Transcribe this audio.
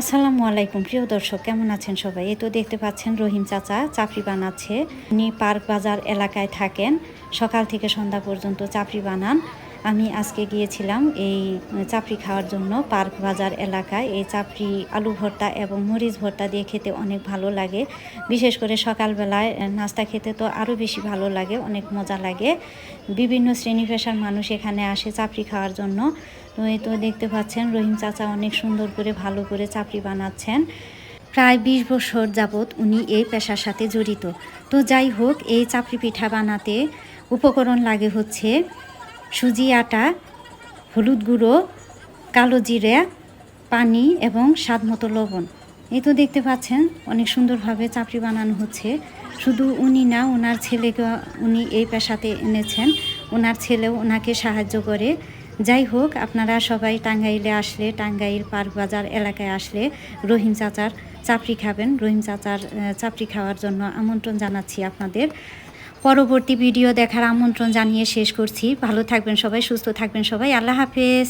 আসসালামু আলাইকুম। প্রিয় দর্শক, কেমন আছেন সবাই? এই তো দেখতে পাচ্ছেন রহিম চাচা চাপড়ি বানাচ্ছে। উনি পার্ক বাজার এলাকায় থাকেন। সকাল থেকে সন্ধ্যা পর্যন্ত চাপড়ি বানান। আমি আজকে গিয়েছিলাম এই চাপড়ি খাওয়ার জন্য পার্ক বাজার এলাকায়। এই চাপড়ি, আলু ভর্তা এবং মরিচ ভর্তা দিয়ে খেতে অনেক ভালো লাগে। বিশেষ করে সকালবেলায় নাস্তা খেতে তো আরও বেশি ভালো লাগে, অনেক মজা লাগে। বিভিন্ন শ্রেণি পেশার মানুষ এখানে আসে চাপড়ি খাওয়ার জন্য। তো এই তো দেখতে পাচ্ছেন, রহিম চাচা অনেক সুন্দর করে ভালো করে চাপড়ি বানাচ্ছেন। প্রায় বিশ বছর যাবৎ উনি এই পেশার সাথে জড়িত। তো যাই হোক, এই চাপড়ি পিঠা বানাতে উপকরণ লাগে হচ্ছে সুজি, আটা, হলুদ গুঁড়ো, কালো জিরে, পানি এবং স্বাদ মতো লবণ। এই তো দেখতে পাচ্ছেন, অনেক সুন্দরভাবে চাপড়ি বানানো হচ্ছে। শুধু উনি না, ওনার ছেলেকে উনি এই পেশাতে এনেছেন। ওনার ছেলেও ওনাকে সাহায্য করে। যাই হোক, আপনারা সবাই টাঙ্গাইলে আসলে, টাঙ্গাইল পার্ক বাজার এলাকায় আসলে রহিম চাচার চাপড়ি খাবেন। রহিম চাচার চাপড়ি খাওয়ার জন্য আমন্ত্রণ জানাচ্ছি আপনাদের। পরবর্তী ভিডিও দেখার আমন্ত্রণ জানিয়ে শেষ করছি। ভালো থাকবেন সবাই, সুস্থ থাকবেন সবাই। আল্লাহ হাফেজ।